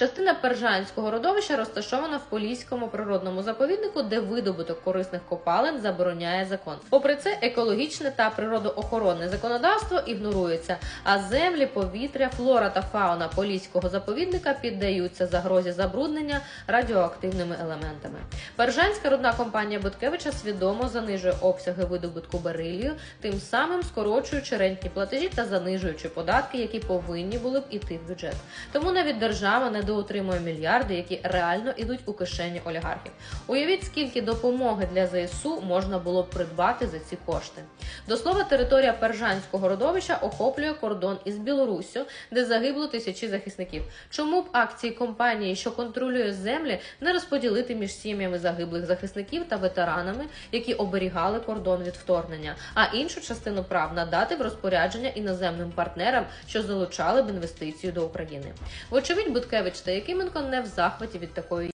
Частина Пержанського родовища розташована в Поліському природному заповіднику, де видобуток корисних копалин забороняє закон. Попри це, екологічне та природоохоронне законодавство ігнорується, а землі, повітря, флора та фауна Поліського заповідника піддаються загрозі забруднення радіоактивними елементами. Пержанська рудна компанія Буткевича свідомо занижує обсяги видобутку берилію, тим самим скорочуючи рентні платежі та занижуючи податки, які повинні були б іти в бюджет. Тому навіть держава недоотримує мільярди, які реально ідуть у кишені олігархів. Уявіть, скільки допомоги для ЗСУ можна було б придбати за ці кошти. До слова, територія Пержанського родовища охоплює кордон із Білоруссю, де загибло тисячі захисників. Чому б акції компанії, що контролює землі, не розподілити між сім'ями загиблих захисників та ветеранами, які оберігали кордон від вторгнення, а іншу частину прав надати в розпорядження іноземним партнерам, що залучали б інвестицію до України? Вочевидь, Буткевич та Якименко не в захваті від такої.